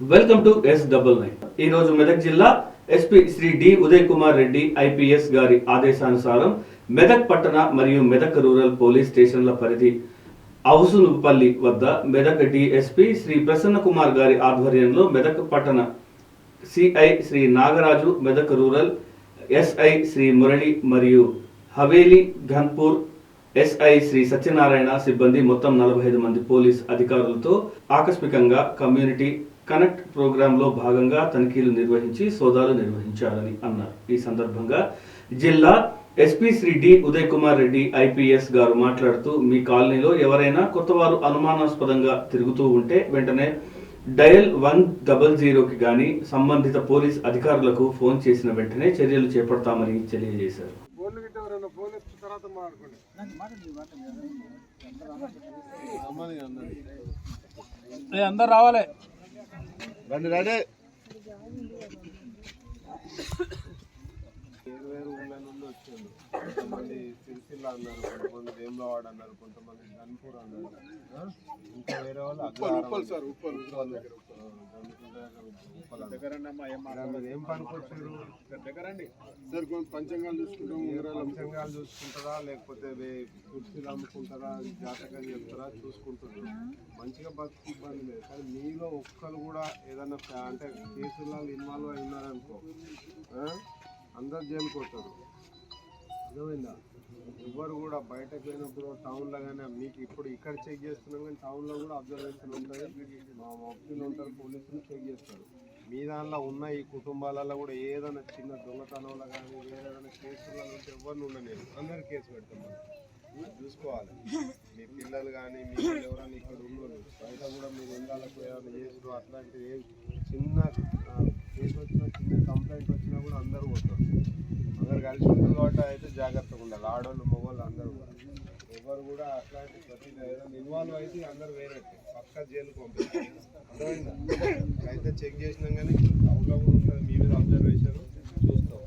Welcome to S double nine. ఈ రోజు మెదక్ జిల్లా SP Shri D Uday Kumar Reddy IPS గారి ఆదేశానుసారం మెదక్ పట్టణ మరియు మెదక్ రూరల్ పోలీస్ స్టేషన్ల పరిధి అవుసునుపల్లి వద్ద మెదక్ డిఎస్పీ శ్రీ ప్రసన్న కుమార్ గారి ఆధ్వర్యంలో మెదక్ పట్టణ CI Shri Nagaraju Medak rural SI Shri Murali మరియు హవేలీ ఘన్పూర్ ఎస్ఐ శ్రీ సత్యనారాయణ సిబ్బంది మొత్తం నలభై ఐదు మంది పోలీస్ అధికారులతో ఆకస్మికంగా కమ్యూనిటీ కనెక్ట్ ప్రోగ్రాంలో భాగంగా తనిఖీలు నిర్వహించి సోదాలు నిర్వహించారని అన్నారు. ఈ సందర్భంగా జిల్లా SP Shri D Uday Kumar Reddy IPS గారు మాట్లాడుతూ మీ కాలనీలో ఎవరైనా కొత్తవారు అనుమానాస్పదంగా తిరుగుతూ ఉంటే వెంటనే డయల్ వన్ డబల్ జీరోకి గాని సంబంధిత పోలీస్ అధికారులకు ఫోన్ చేసిన వెంటనే చర్యలు చేపడతామని తెలియజేశారు. అందరు రావాలి. రండి రండి. వేరు వేరు ఊళ్ళ నుండి సిరిసిల్ల అన్నారు కొంతమంది వేములవాడ అన్నారు కొంతమంది గన్పూర్ అన్నారు? ఇంకా వేరే వాళ్ళు ఉప్పల్ సార్ ఉప్పల్. దగ్గర ఏం పనికొచ్చారు దగ్గరండి. సార్ కొంచెం పంచంగాలు చూసుకుంటాం పంచంగాలు చూసుకుంటారా? లేకపోతే వే- కుర్చీలు అమ్ముకుంటారా? జాతకం చెప్తారా? చూసుకుంటారు. మంచిగా బతుకు ఇబ్బంది లేదు. కానీ మీలో ఒక్కరు కూడా ఏదైనా ఫ్యా- అంటే కేసులలో ఇన్వాల్వ్ అయి ఉన్నారనుకో ఆ? అందరు జైలుకి వస్తారు అర్థమైందా? ఎవరు కూడా బయటకు వెళ్ళినప్పుడు టౌన్లో కానీ మీకు ఇప్పుడు ఇక్కడ చెక్ చేస్తున్నాం కానీ టౌన్లో కూడా అబ్జర్వేషన్ ఉంటుంది మా వకీలు ఉంటారు పోలీసులు చెక్ చేస్తారు. మీ దానిలో ఉన్న ఈ కుటుంబాలలో కూడా ఏదైనా చిన్న దొంగతనంలో కానీ ఏదైనా కేసులలో ఉంటే ఎవరిని ఉండలేదు అందరు కేసు పెడతాం చూసుకోవాలి. మీ పిల్లలు కానీ మీ ఎవరైనా ఇక్కడ ఉండరు. బయట కూడా మీరు ఉండాలకు ఏమైనా చేసారు అట్లాంటి ఏ చిన్న కేసు వచ్చినా చిన్న కంప్లైంట్ వచ్చినా కూడా అందరూ పోతారు. కలిసి ఉన్న కాబట్టి అయితే జాగ్రత్తగా ఉండాలి. ఆడవాళ్ళు మగవాళ్ళు అందరూ కూడా. ఎవరు కూడా అట్లాంటి ప్రతి ఇన్వాల్వ్ అయితే అందరు వేరే పక్క జైలుకి పంపిస్తారు. అర్థమైందా? అయితే చెక్ చేసినాం కానీ టౌన్లో కూడా ఉంటుంది. మీ మీద అబ్జర్వేషన్ చూస్తాం.